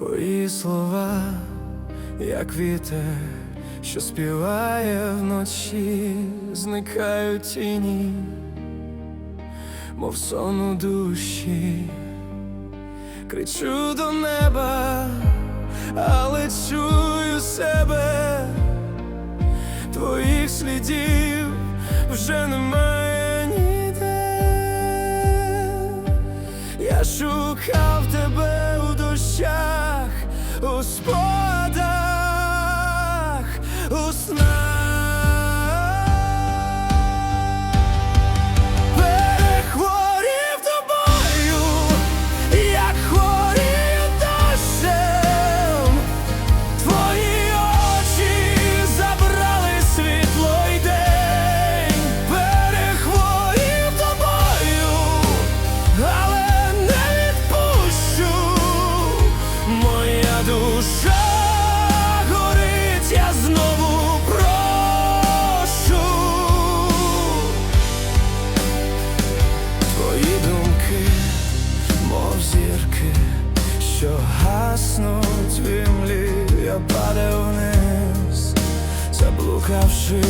Твої слова, як вітер, що співає вночі, зникають тіні, мов сон у душі, кричу до неба, але чую себе, твоїх слідів вже немає ніде. Я шукав тебе спогадах, у снах зірки, що гаснуть в я падав вниз, заблукавши